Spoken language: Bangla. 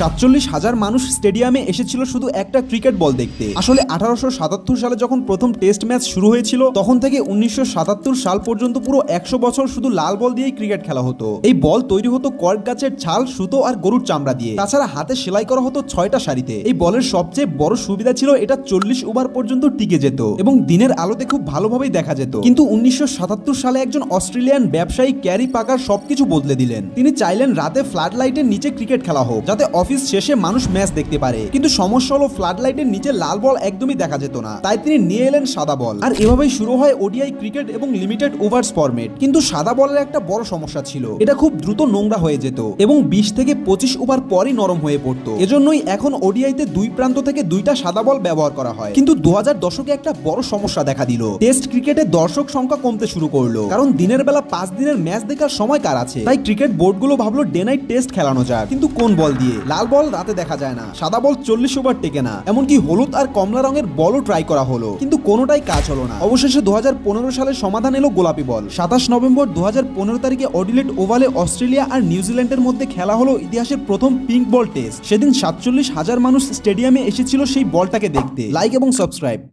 সাতচল্লিশ হাজার মানুষ স্টেডিয়ামে এসেছিল শুধু একটা ক্রিকেট বল দেখতে। আসলে আঠারোশো সাতাত্তর সালে যখন প্রথম টেস্ট ম্যাচ শুরু হয়েছিল, তখন থেকে উনিশশো সাতাত্তর সাল পর্যন্ত পুরো একশো বছর শুধু লাল বল দিয়েই ক্রিকেট খেলা হতো। এই বল তৈরি হতো কর্ক গাছের ছাল, সুতো আর গরুর চামড়া দিয়ে। তাছাড়া হাতে সেলাই করা হতো ছয়টা সারিতে। এই বলের সবচেয়ে বড় সুবিধা ছিল এটা চল্লিশ ওভার পর্যন্ত টিকে যেত এবং দিনের আলোতে খুব ভালোভাবেই দেখা যেত। কিন্তু উনিশশো সাতাত্তর সালে একজন অস্ট্রেলিয়ান ব্যবসায়ী ক্যারি পাকার সবকিছু বদলে দিলেন। তিনি চাইলেন রাতে ফ্লাড লাইটের নিচে ক্রিকেট খেলা হোক, যাতে অফিস শেষে মানুষ ম্যাচ দেখতে পারে। কিন্তু সমস্যা হলো ফ্লাড লাইটের নিচে লাল বল একদমই দেখা যেত না। তাই তিনি নিয়ে এলেন সাদা বল। আর এভাবেই শুরু হয় ওডিআই ক্রিকেট এবং লিমিটেড ওভার্স ফরম্যাট কিন্তু সাদা বলের একটা বড় সমস্যা ছিল। এটা খুব দ্রুত নোংরা হয়ে যেত এবং বিশ থেকে পঁচিশ ওভার পরই নরম হয়ে পড়তো। এজন্যই এখন ওডিআইতে দুই প্রান্ত থেকে দুইটা সাদা বল ব্যবহার করা হয়। কিন্তু দু হাজার দশকে একটা বড় সমস্যা দেখা দিল। টেস্ট ক্রিকেটে দর্শক সংখ্যা কমতে শুরু করল। কারণ দিনের বেলা পাঁচ দিনের ম্যাচ দেখার সময় কার আছে? তাই ক্রিকেট বোর্ডগুলো ভাবলো ডে নাইট টেস্ট খেলানো যাক। কিন্তু কোন বল দিয়ে? লাল বল রাতে দেখা যায় না। সাদা বল চল্লিশ ওভার টেকে না। এমনকি হলুদ আর কমলা রঙের বলও ট্রাই করা হলো। কিন্তু কোনোটাই কাজ হলো না। অবশেষে দু সালে সমাধান এলো গোলাপি বল। সাতাশ নভেম্বর দু হাজার পনেরো তারিখে অডিলেট ওভালে অস্ট্রেলিয়া আর নিউজিল্যান্ডের মধ্যে খেলা হলো ইতিহাসের প্রথম পিঙ্ক বল টেস্ট সেদিন সাতচল্লিশ হাজার মানুষ স্টেডিয়ামে এসেছিল সেই বলটাকে দেখতে। লাইক এবং সাবস্ক্রাইব